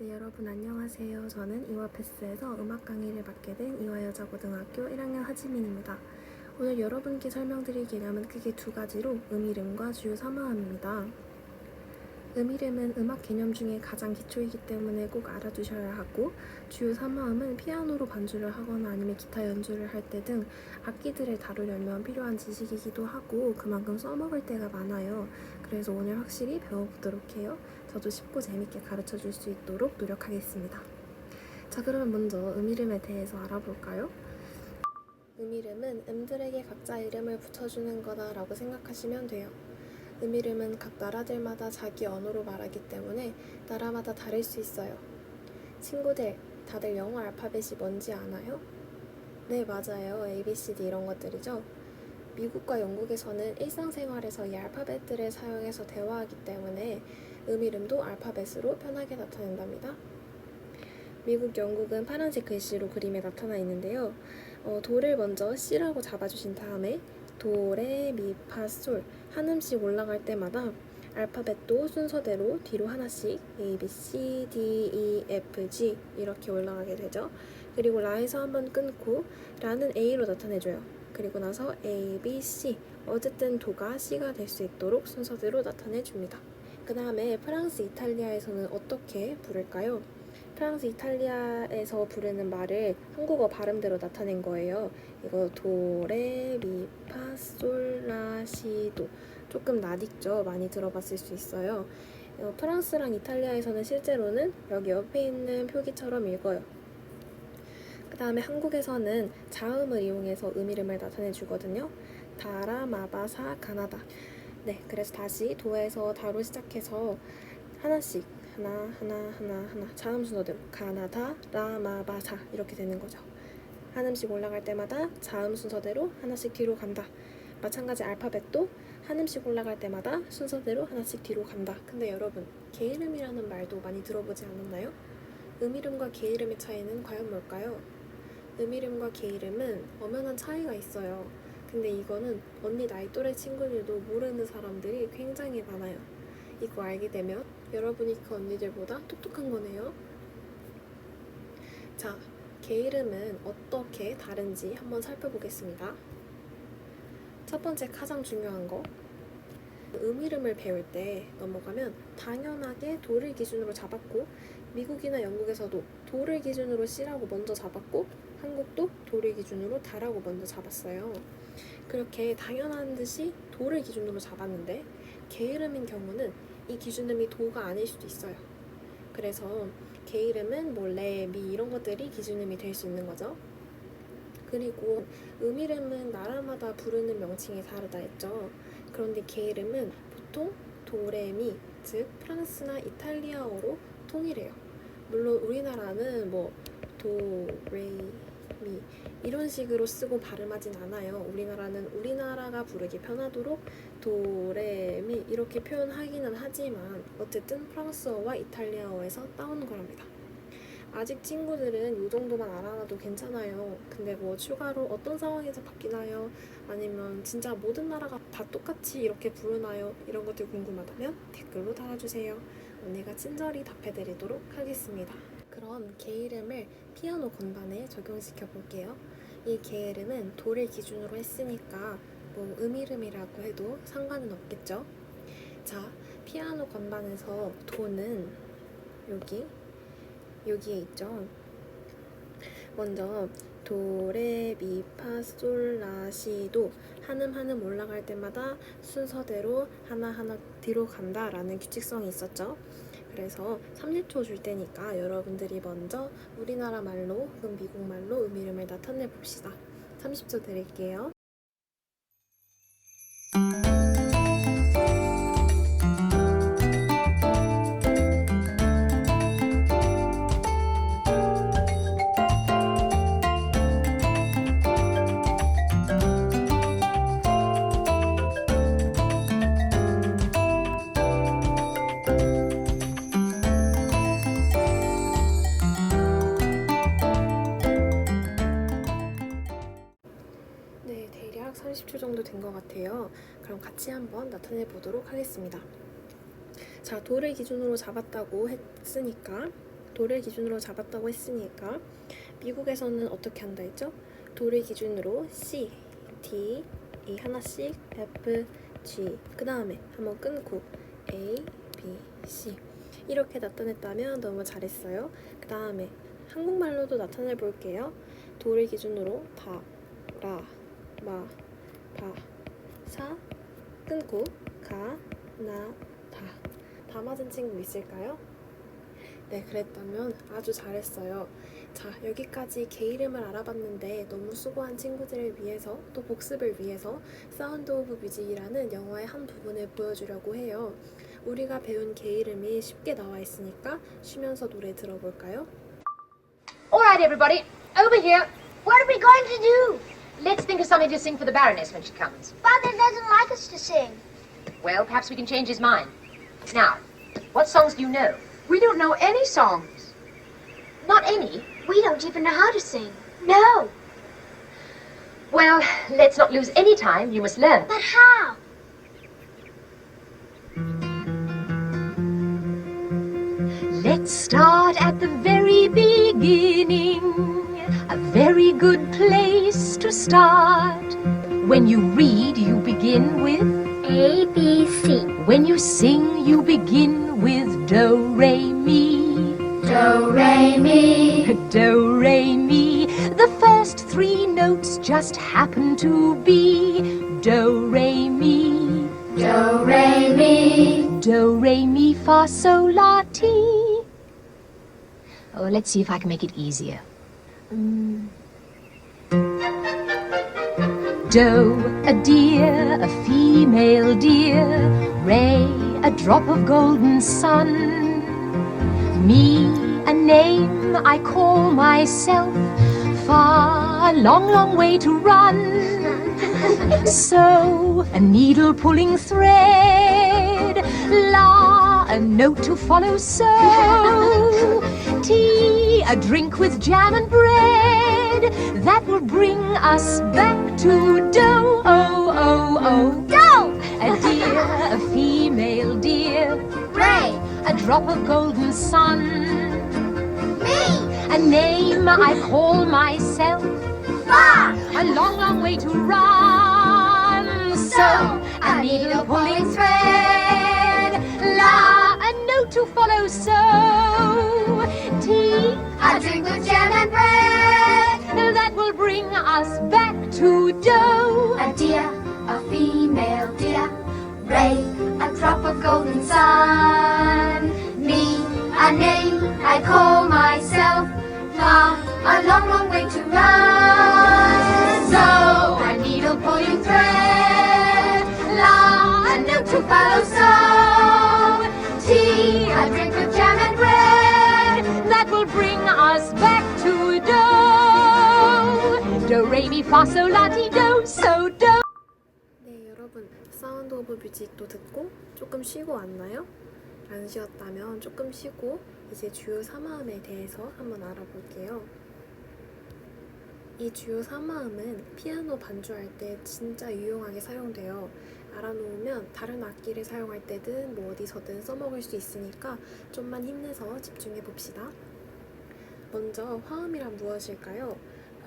네, 여러분 안녕하세요. 저는 이화패스에서 음악 강의를 맡게 된 이화여자고등학교 1학년 하지민입니다. 오늘 여러분께 설명드릴 개념은 크게 두 가지로 음이름과 주요 삼화음입니다. 음이름은 음악 개념 중에 가장 기초이기 때문에 꼭 알아두셔야 하고 주요 삼화음은 피아노로 반주를 하거나 아니면 기타 연주를 할 때 등 악기들을 다루려면 필요한 지식이기도 하고 그만큼 써먹을 때가 많아요. 그래서 오늘 확실히 배워보도록 해요. 저도 쉽고 재밌게 가르쳐 줄 수 있도록 노력하겠습니다. 자, 그러면 먼저 음이름에 대해서 알아볼까요? 음이름은 음들에게 각자 이름을 붙여주는 거다라고 생각하시면 돼요. 음이름은 각 나라들마다 자기 언어로 말하기 때문에 나라마다 다를 수 있어요. 친구들, 다들 영어 알파벳이 뭔지 아나요? 네, 맞아요. A, B, C, D 이런 것들이죠. 미국과 영국에서는 일상생활에서 이 알파벳들을 사용해서 대화하기 때문에 음이름도 알파벳으로 편하게 나타낸답니다. 미국, 영국은 파란색 글씨로 그림에 나타나 있는데요. 어, 도를 먼저 C라고 잡아주신 다음에 도, 레, 미, 파, 솔 한 음씩 올라갈 때마다 알파벳도 순서대로 뒤로 하나씩 A, B, C, D, E, F, G 이렇게 올라가게 되죠. 그리고 라에서 한번 끊고 라는 A로 나타내줘요. 그리고 나서 A, B, C 어쨌든 도가 C가 될 수 있도록 순서대로 나타내줍니다. 그 다음에 프랑스, 이탈리아에서는 어떻게 부를까요? 프랑스, 이탈리아에서 부르는 말을 한국어 발음대로 나타낸 거예요. 이거 도, 레, 미, 파, 솔, 라, 시, 도. 조금 낯익죠? 많이 들어봤을 수 있어요. 어, 프랑스랑 이탈리아에서는 실제로는 여기 옆에 있는 표기처럼 읽어요. 그 다음에 한국에서는 자음을 이용해서 음이름을 나타내 주거든요. 다라, 마바사, 가나다. 네, 그래서 다시 도에서 다로 시작해서 하나씩 하나 하나 하나 하나 자음 순서대로 가나다 라마바사 이렇게 되는 거죠. 한 음씩 올라갈 때마다 자음 순서대로 하나씩 뒤로 간다. 마찬가지 알파벳도 한 음씩 올라갈 때마다 순서대로 하나씩 뒤로 간다. 근데 여러분 개 이름이라는 말도 많이 들어보지 않았나요? 음 이름과 개 이름의 차이는 과연 뭘까요? 음 이름과 개 이름은 엄연한 차이가 있어요. 근데 이거는 언니 나이 또래 친구들도 모르는 사람들이 굉장히 많아요. 이거 알게 되면 여러분이 그 언니들보다 똑똑한 거네요. 자, 개 이름은 어떻게 다른지 한번 살펴보겠습니다. 첫 번째 가장 중요한 거. 음이름을 배울 때 넘어가면 당연하게 도를 기준으로 잡았고 미국이나 영국에서도 도를 기준으로 C라고 먼저 잡았고 한국도 도를 기준으로 다라고 먼저 잡았어요. 그렇게 당연한 듯이 도를 기준으로 잡았는데 개 이름인 경우는 이 기준음이 도가 아닐 수도 있어요. 그래서 개 이름은 뭐 레, 미 이런 것들이 기준음이 될 수 있는 거죠. 그리고 음 이름은 나라마다 부르는 명칭이 다르다 했죠. 그런데 개 이름은 보통 도레미, 즉 프랑스나 이탈리아어로 통일해요. 물론 우리나라는 뭐 도, 레, 미 이런 식으로 쓰고 발음하진 않아요. 우리나라는 우리나라가 부르기 편하도록 도, 레, 미 이렇게 표현하기는 하지만 어쨌든 프랑스어와 이탈리아어에서 따온 거랍니다. 아직 친구들은 이 정도만 알아놔도 괜찮아요. 근데 뭐 추가로 어떤 상황에서 바뀌나요? 아니면 진짜 모든 나라가 다 똑같이 이렇게 부르나요? 이런 것들 궁금하다면 댓글로 달아주세요. 언니가 친절히 답해드리도록 하겠습니다. 그럼 개이름을 피아노 건반에 적용시켜 볼게요. 이 개 이름은 도를 기준으로 했으니까 뭐 음이름이라고 해도 상관은 없겠죠? 자, 피아노 건반에서 도는 여기 여기에 있죠. 먼저 도, 레, 미, 파, 솔, 라, 시, 도 한음 한음 올라갈 때마다 순서대로 하나하나 뒤로 간다라는 규칙성이 있었죠. 그래서 30초 줄 테니까 여러분들이 먼저 우리나라 말로 혹은 미국 말로 음이름을 나타내 봅시다. 30초 드릴게요. 같아요. 그럼 같이 한번 나타내 보도록 하겠습니다. 자, 도를 기준으로 잡았다고 했으니까 도를 기준으로 잡았다고 했으니까 미국에서는 어떻게 한다 했죠? 도를 기준으로 C, D, E 하나씩, F, G 그 다음에 한번 끊고 A, B, C 이렇게 나타냈다면 너무 잘했어요. 그 다음에 한국말로도 나타내 볼게요. 도를 기준으로 다, 라, 마, 바, 사 끊고 가, 나, 다. 다 맞은 친구 있을까요? 네, 그랬다면 아주 잘했어요. 자, 여기까지 개 이름을 알아봤는데 너무 수고한 친구들을 위해서 또 복습을 위해서 사운드 오브 뮤직이라는 영화의 한 부분을 보여주려고 해요. 우리가 배운 개 이름이 쉽게 나와 있으니까 쉬면서 노래 들어볼까요? All right, everybody, over here. What are we going to do? Let's think of something to sing for the Baroness when she comes. Father doesn't like us to sing. Well, perhaps we can change his mind. Now, what songs do you know? We don't know any songs. Not any. We don't even know how to sing. No. Well, let's not lose any time. You must learn. But how? Let's start at the very beginning. A very good place to start. When you read, you begin with. A, B, C. When you sing, you begin with do, re, mi. Do, re, mi. Do, re, mi. The first three notes just happen to be do, re, mi. Do, re, mi. Do, re, mi, fa, sol, la, ti. Oh, let's see if I can make it easier. Mm. Do, a deer, a female deer. Ray, a drop of golden sun. Me, a name I call myself. Far, a long, long way to run. So, a needle pulling thread. La, a note to follow. So, tea, a drink with jam and bread. That will bring us back to dough. Oh, oh, oh, dough! A deer, a female deer. Ray. A drop of golden sun. Me. A name I call myself. Far. A long, long way to run. So, I need a needle pulling thread. La, a note to follow. So, tea, A drink dough. A deer, a female deer. Ray, a drop of golden sun. Me, a name I call myself. Far, a long, long way to run. 네, 여러분. 사운드 오브 뮤직도 듣고 조금 쉬고 왔나요? 안 쉬었다면 조금 쉬고 이제 주요 3화음에 대해서 한번 알아볼게요. 이 주요 3화음은 피아노 반주할 때 진짜 유용하게 사용돼요. 알아놓으면 다른 악기를 사용할 때든 뭐 어디서든 써먹을 수 있으니까 좀만 힘내서 집중해 봅시다. 먼저 화음이란 무엇일까요?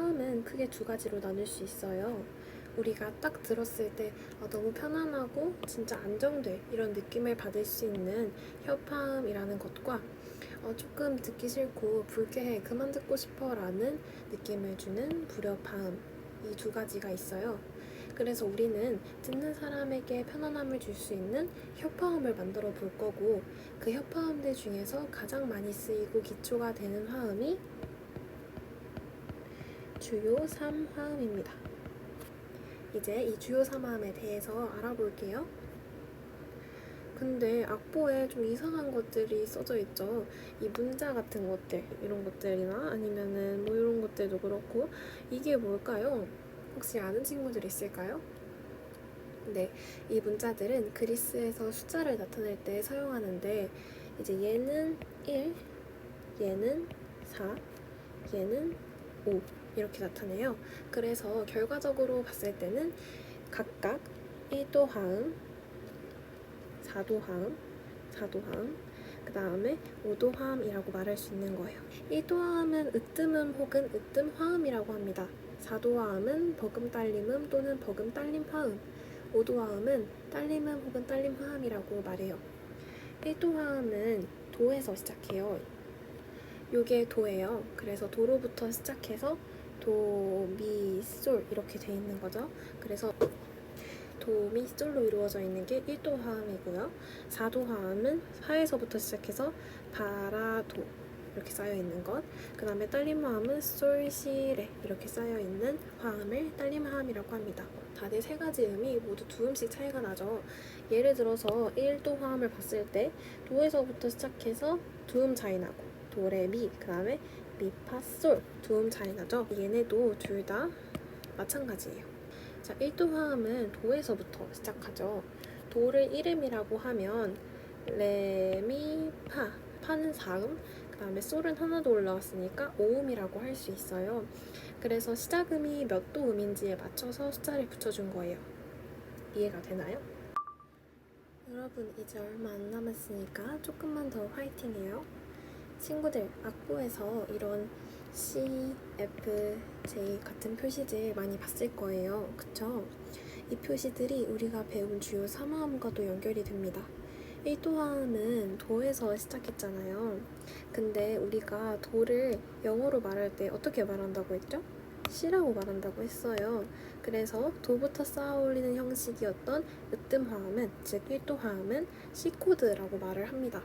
화음은 크게 두 가지로 나눌 수 있어요. 우리가 딱 들었을 때 아, 너무 편안하고 진짜 안정돼 이런 느낌을 받을 수 있는 협화음이라는 것과 어, 조금 듣기 싫고 불쾌해 그만 듣고 싶어 라는 느낌을 주는 불협화음 이 두 가지가 있어요. 그래서 우리는 듣는 사람에게 편안함을 줄 수 있는 협화음을 만들어 볼 거고 그 협화음들 중에서 가장 많이 쓰이고 기초가 되는 화음이 주요 3화음입니다. 이제 이 주요 3화음에 대해서 알아볼게요. 근데 악보에 좀 이상한 것들이 써져 있죠. 이 문자 같은 것들, 이런 것들이나 아니면은 뭐 이런 것들도 그렇고 이게 뭘까요? 혹시 아는 친구들 있을까요? 네, 이 문자들은 그리스에서 숫자를 나타낼 때 사용하는데 이제 얘는 1, 얘는 4, 얘는 5 이렇게 나타내요. 그래서 결과적으로 봤을 때는 각각 1도 화음, 4도 화음, 4도 화음, 그 다음에 오도화음이라고 말할 수 있는 거예요. 이도화음은 으뜸음 혹은 으뜸 화음이라고 합니다. 사도화음은 버금 딸림음 또는 버금 딸림 화음, 오도화음은 딸림음 혹은 딸림 화음이라고 말해요. 일도화음은 도에서 시작해요. 요게 도예요. 그래서 도로부터 시작해서 도, 미, 솔 이렇게 돼 있는 거죠. 그래서 도, 미, 솔로 이루어져 있는 게 1도 화음이고요. 4도 화음은 사에서부터 시작해서 파라, 도 이렇게 쌓여 있는 것. 그 다음에 딸림 화음은 솔, 시, 레 이렇게 쌓여 있는 화음을 딸림 화음이라고 합니다. 다들 세 가지 음이 모두 두 음씩 차이가 나죠. 예를 들어서 1도 화음을 봤을 때 도에서부터 시작해서 두 음 차이 나고 도, 레, 미, 그 다음에 미, 파, 솔 두 음 차이 나죠. 얘네도 둘 다 마찬가지예요. 자, 1도 화음은 도에서부터 시작하죠. 도를 1음이라고 하면 레, 미, 파 파는 4음, 그 다음에 솔은 하나도 올라왔으니까 5음이라고 할 수 있어요. 그래서 시작음이 몇 도음인지에 맞춰서 숫자를 붙여준 거예요. 이해가 되나요? 여러분 이제 얼마 안 남았으니까 조금만 더 화이팅해요. 친구들 악보에서 이런 C, F, J 같은 표시들 많이 봤을 거예요. 그쵸? 이 표시들이 우리가 배운 주요 3화음과도 연결이 됩니다. 1도화음은 도에서 시작했잖아요. 근데 우리가 도를 영어로 말할 때 어떻게 말한다고 했죠? C라고 말한다고 했어요. 그래서 도부터 쌓아 올리는 형식이었던 으뜸 화음은, 즉 1도 화음은 C코드라고 말을 합니다.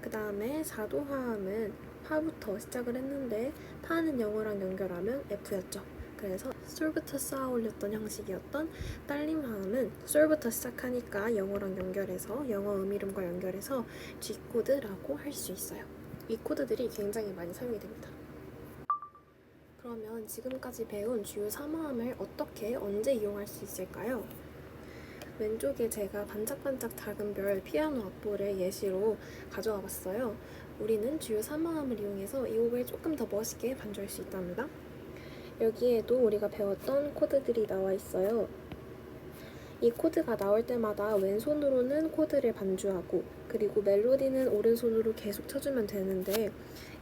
그 다음에 4도화음은 파부터 시작을 했는데 파는 영어랑 연결하면 F였죠. 그래서 솔부터 쌓아 올렸던 형식이었던 딸림 화음은 솔부터 시작하니까 영어랑 연결해서 영어 음이름과 연결해서 G 코드라고 할 수 있어요. 이 코드들이 굉장히 많이 사용이 됩니다. 그러면 지금까지 배운 주요 3화음을 어떻게 언제 이용할 수 있을까요? 왼쪽에 제가 반짝반짝 작은 별 피아노 악보를 예시로 가져와 봤어요. 우리는 주요 3화음을 이용해서 이 곡을 조금 더 멋있게 반주할 수 있답니다. 여기에도 우리가 배웠던 코드들이 나와 있어요. 이 코드가 나올 때마다 왼손으로는 코드를 반주하고 그리고 멜로디는 오른손으로 계속 쳐주면 되는데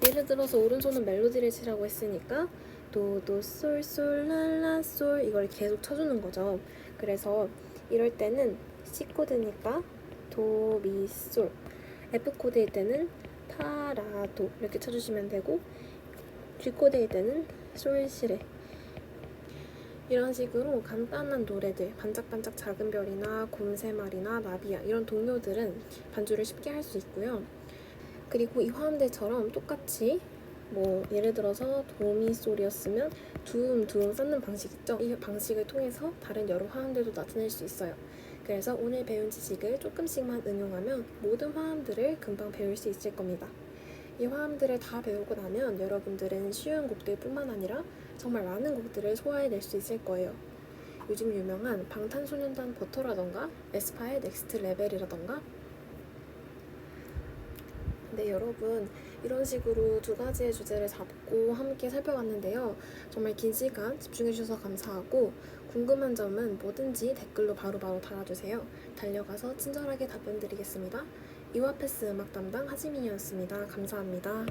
예를 들어서 오른손은 멜로디를 치라고 했으니까 도도 솔솔 랄라 솔 이걸 계속 쳐주는 거죠. 그래서 이럴 때는 C 코드니까 도, 미, 솔 F 코드일 때는 파, 라, 도 이렇게 쳐주시면 되고 G 코드일 때는 솔, 시, 레 이런 식으로 간단한 노래들, 반짝반짝 작은 별이나 곰새말이나 나비야 이런 동요들은 반주를 쉽게 할 수 있고요. 그리고 이 화음들처럼 똑같이 뭐 예를 들어서 도미솔이었으면 두음 두음 쌓는 방식 있죠? 이 방식을 통해서 다른 여러 화음들도 나타낼 수 있어요. 그래서 오늘 배운 지식을 조금씩만 응용하면 모든 화음들을 금방 배울 수 있을 겁니다. 이 화음들을 다 배우고 나면 여러분들은 쉬운 곡들뿐만 아니라 정말 많은 곡들을 소화해낼 수 있을 거예요. 요즘 유명한 방탄소년단 버터라던가 에스파의 넥스트 레벨이라던가 네 여러분 이런 식으로 두 가지의 주제를 잡고 함께 살펴봤는데요. 정말 긴 시간 집중해주셔서 감사하고 궁금한 점은 뭐든지 댓글로 바로바로 달아주세요. 달려가서 친절하게 답변 드리겠습니다. 이와패스 음악 담당 하지민이었습니다. 감사합니다.